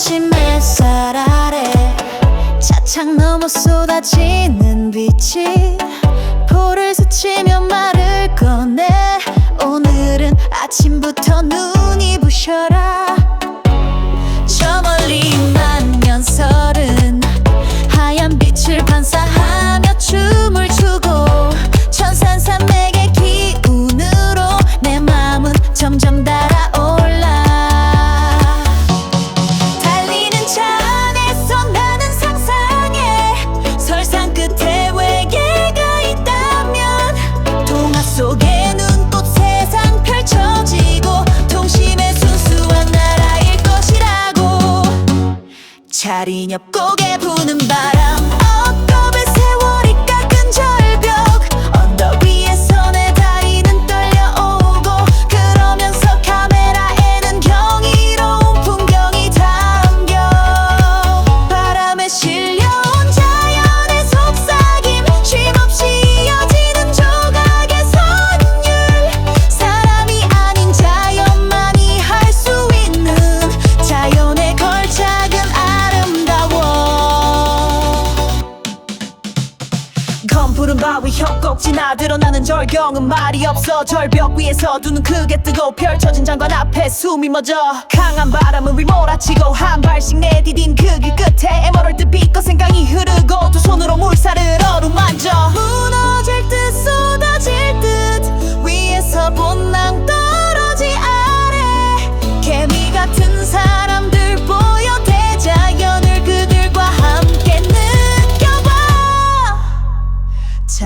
아침 햇살 아래. 차창 너머 쏟아지는 빛이 볼을 스치며 말을 꺼내. 오늘은 아침부터 눈이 부셔라 옆 고개 부는 바람 검푸른 바위 협곡지 나들어 나는 절경은 말이 없어. 절벽 위에서 두 눈 크게 뜨고 펼쳐진 장관 앞에 숨이 멎어. 강한 바람은 휘몰아치고 한 발씩 내디딘 그 길 끝에 에메랄드 빛과 생강이 흐르고 두 손으로 물살을 어루만져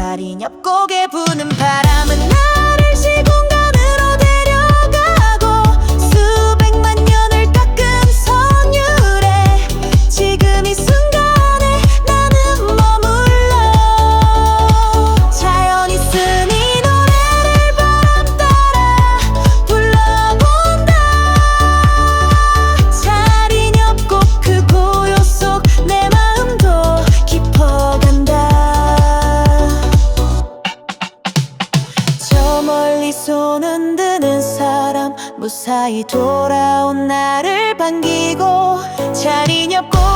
자리 옆 고개 부는 바람은 무사히 돌아온 나를 반기고 자리 옆 고개